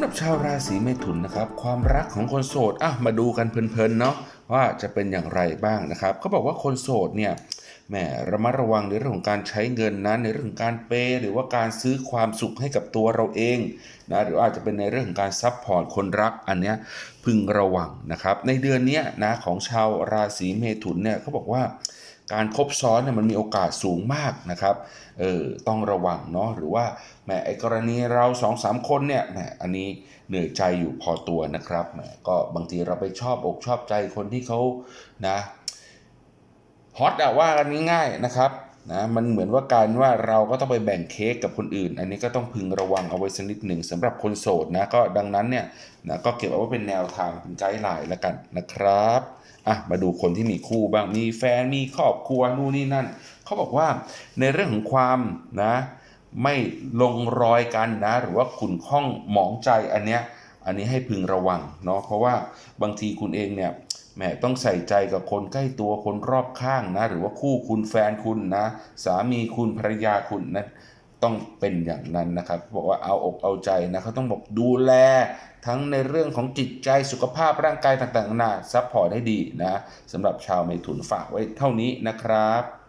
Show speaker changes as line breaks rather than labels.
หรับชาวราศีเมถุนนะครับ ความรักของคนโสดอะมาดูกันเพลินๆเนาะว่าจะเป็นอย่างไรบ้างนะครับเขาบอกว่าคนโสดเนี่ยแหมระมัดระวังในเรื่องของการใช้เงินนะในเรื่องการเปย์หรือว่าการซื้อความสุขให้กับตัวเราเองนะหรืออาจจะเป็นในเรื่องของการซัพพอร์ตคนรักอันเนี้ยพึงระวังนะครับ ในเดือนนี้นะของชาวราศีเมถุนเนี่ยเขาบอกว่า การคบซ้อนเนี่ยมันมีโอกาสสูงมากนะครับ เออต้องระวังเนาะหรือว่าแหมไอ้กรณีเราสองสามคนเนี่ยแหมอันนี้เหนื่อยใจอยู่พอตัวนะครับแหมก็บางทีเราไปชอบอกชอบใจคนที่เขานะฮอตอะว่ากันง่ายๆนะครับ นะมันเหมือนว่าการว่าเราก็ต้องไปแบ่งเค้กกับคนอื่น อันนี้ก็ต้องพึงระวังเอาไว้สักนิดหนึ่งสำหรับคนโสดนะก็ดังนั้นเนี่ยนะก็เก็บเอาไว้เป็นแนวทางเป็นไกด์ไลน์แล้วกันนะครับอะมาดูคนที่มีคู่บ้างมีแฟนมีครอบครัวนู่นนี่นั่นเขาบอกว่าในเรื่องของความนะไม่ลงรอยกันนะ หรือว่าขุ่นข้องหมองใจอันเนี้ยอันนี้ให้พึงระวังเนาะเพราะว่าบางทีคุณเองเนี่ย แหมต้องใส่ใจกับคนใกล้ตัวคนรอบข้างนะ หรือว่าคู่คุณแฟนคุณนะ สามีคุณภรรยาคุณนะต้องเป็นอย่างนั้นนะครับ บอกว่าเอาอกเอาใจนะเขาต้องบอกดูแล ทั้งในเรื่องของจิตใจสุขภาพร่างกายต่างๆนานาซัพพอร์ตให้ดีนะสำหรับชาวเมถุนฝากไว้เท่านี้นะครับ